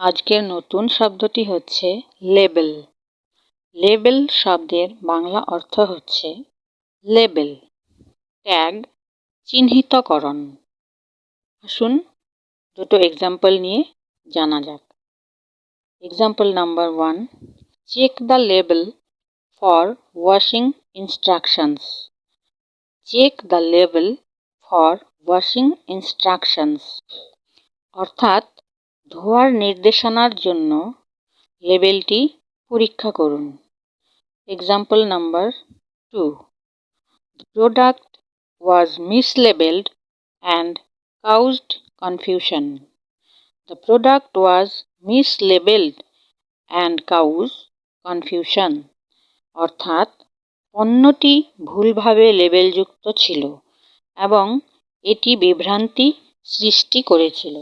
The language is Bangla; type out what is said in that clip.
আজকের নতুন শব্দটি হচ্ছে লেবেল। লেবেল শব্দের বাংলা অর্থ হচ্ছে লেবেল। ট্যাগ চিহ্নিতকরণ। আসুন দুটো এক্সাম্পল নিয়ে জানা যাক। Example number one check the label for washing instructions check the label for washing instructions অর্থাৎ ধোয়ার নির্দেশনার জন্য লেবেলটি পরীক্ষা করুন। Example number two product was mislabelled and caused confusion the product was mislabelled and cause confusion অর্থাৎ, পণ্যটি ভুলভাবে লেবেলযুক্ত ছিল এবং এটি বিভ্রান্তি সৃষ্টি করেছিল।